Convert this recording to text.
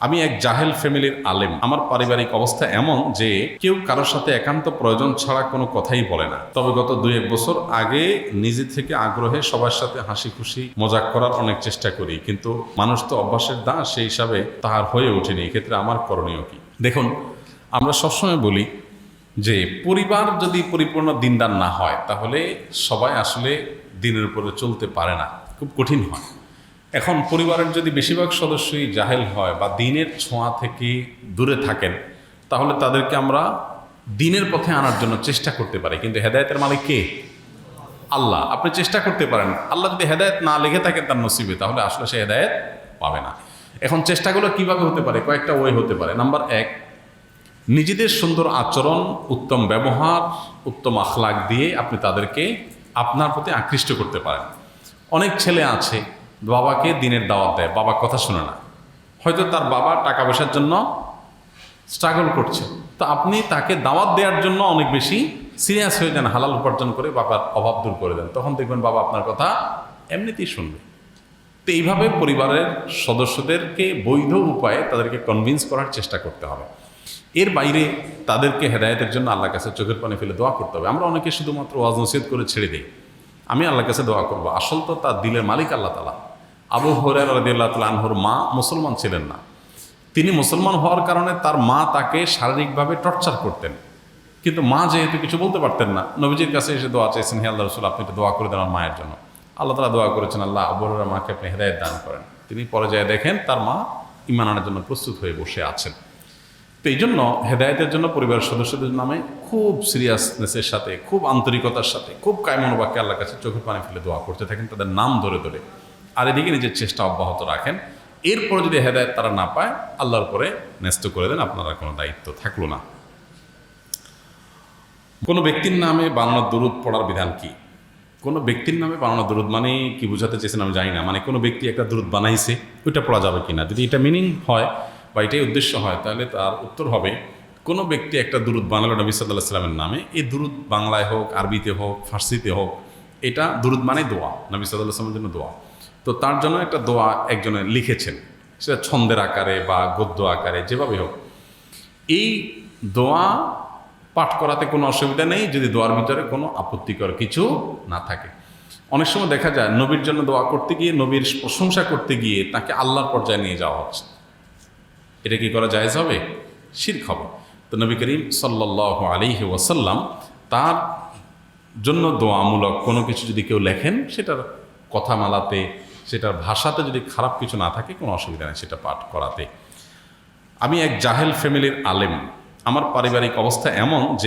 আমি এক জাহেল ফ্যামিলির আলেম। আমার পারিবারিক অবস্থা এমন যে কেউ কারোর সাথে একান্ত প্রয়োজন ছাড়া কোনো কথাই বলে না। তবে গত দুই এক বছর আগে নিজে থেকে আগ্রহে সবার সাথে হাসি খুশি মজাক করার অনেক চেষ্টা করি। কিন্তু মানুষ তো অভ্যাসের দাস, সেই হিসাবে তাহার হয়ে ওঠেনি। এক্ষেত্রে আমার করণীয় কি? দেখুন, আমরা সবসময় বলি যে, পরিবার যদি পরিপূর্ণ দিনদার না হয়, তাহলে সবাই আসলে দিনের উপরে চলতে পারে না। খুব কঠিন হয়। এখন পরিবারের যদি বেশিরভাগ সদস্যই জাহেল হয় বা দিনের ছোঁয়া থেকে দূরে থাকেন, তাহলে তাদেরকে আমরা দিনের পথে আনার জন্য চেষ্টা করতে পারি। কিন্তু হেদায়তের মালিক কে? আল্লাহ। আপনি চেষ্টা করতে পারেন। আল্লাহ যদি হেদায়ত না লেগে থাকেন তার নসিবে, তাহলে আসলে সে হেদায়ত পাবে না। এখন চেষ্টাগুলো কীভাবে হতে পারে? কয়েকটা ওয়ে হতে পারে। নাম্বার এক, নিজেদের সুন্দর আচরণ, উত্তম ব্যবহার, উত্তম আখলাক দিয়ে আপনি তাদেরকে আপনার প্রতি আকৃষ্ট করতে পারেন। অনেক ছেলে আছে বাবাকে দিনের দাওয়াত দেয়। বাবা কথা শুনে না। হয়তো তার বাবা টাকা পয়সার জন্য স্ট্রাগল করছে। তো আপনি তাকে দাওয়াত দেওয়ার জন্য অনেক বেশি সিরিয়াস হয়ে যান, হালাল উপার্জন করে বাবার অভাব দূর করে দেন। তখন দেখবেন বাবা আপনার কথা এমনিতেই শুনবে। তো এইভাবে পরিবারের সদস্যদেরকে বৈধ উপায়ে তাদেরকে কনভিন্স করার চেষ্টা করতে হবে। এর বাইরে তাদেরকে হেদায়তের জন্য আল্লাহর কাছে চোখের পানি ফেলে দোয়া করতে হবে। আমরা অনেকে শুধুমাত্র ওয়াজ নসিহত করে ছেড়ে দিই। আমি আল্লাহর কাছে দোয়া করব। আসল তো তার দিলের মালিক আল্লাহ তালা আবু হরের রদিয়াল্লাহ তালা আনহর মা মুসলমান ছিলেন না। তিনি মুসলমান হওয়ার কারণে তার মা তাকে শারীরিকভাবে টর্চার করতেন। কিন্তু মা যেহেতু কিছু বলতে পারতেন না, নবীজির কাছে এসে দোয়া চাইছেন হে আল্লাহ রসুল, আপনি একটু দোয়া করে দেন আমার মায়ের জন্য। আল্লাহ তালা দোয়া করেছেন, আল্লাহ আবুরের মাকে আপনি হেদায়ত দান করেন। তিনি পরে যায় দেখেন তার মা ইমান আনার জন্য প্রস্তুত হয়ে বসে আছেন। তো এই জন্য হেদায়তের জন্য পরিবারের সদস্যদের নামে খুব সিরিয়াসনেসের সাথে, খুব আন্তরিকতার সাথে, খুব কায়মনোবাক্যে আল্লাহর কাছে চোখের পানি ফেলে দোয়া করতে থাকেন, তাদের নাম ধরে ধরে। আর এদিকে নিজের চেষ্টা অব্যাহত রাখেন। এরপরে যদি হেদায়ত তারা না পায়, আল্লাহর পরে ন্যস্ত করে দেন, আপনারা কোনো দায়িত্ব থাকল না। কোনো ব্যক্তির নামে বানানো দরুদ পড়ার বিধান কি? কোনো ব্যক্তির নামে বানানো দরুদ মানে কি বোঝাতে চেয়েছেন আমি জানি না। মানে কোনো ব্যক্তি একটা দরুদ বানাইছে, ওইটা পড়া যাবে কি না যদি এটা মিনিং হয় বা এটাই উদ্দেশ্য হয়, তাহলে তার উত্তর হবে, কোনো ব্যক্তি একটা দুরুদ বানালো নবী সাল্লাহ সাল্লামের নামে, এই দুরুদ বাংলায় হোক, আরবিতে হোক, ফার্সিতে হোক, এটা দুরুদ মানে দোয়া, নবী সাল্লাহ সাল্লামের জন্য দোয়া। তো তার জন্য একটা দোয়া একজনে লিখেছেন। সেটা ছন্দের আকারে বা গদ্য আকারে যেভাবে হোক। এই দোয়া পাঠ করাতে কোনো অসুবিধা নেই, যদি দোয়ার ভিতরে কোনো আপত্তিকর কিছু না থাকে। অনেক সময় দেখা যায়, নবীর জন্য দোয়া করতে গিয়ে, নবীর প্রশংসা করতে গিয়ে তাকে আল্লাহর পর্যায়ে নিয়ে যাওয়া হচ্ছে। এটা কি করা জায়েজ হবে? শির হবে। তো নবী করিম সাল্লাহ আলিহি ওয়াসাল্লাম তার জন্য দোয়ামূলক কোনো কিছু যদি কেউ লেখেন, সেটার কথা মালাতে সেটার ভাষাতে যদি খারাপ কিছু না থাকে, কোনো অসুবিধা নেই সেটা পাঠ করাতে। আমি এক জাহেল ফ্যামিলির আলেম। আমার পারিবারিক অবস্থা এমন যে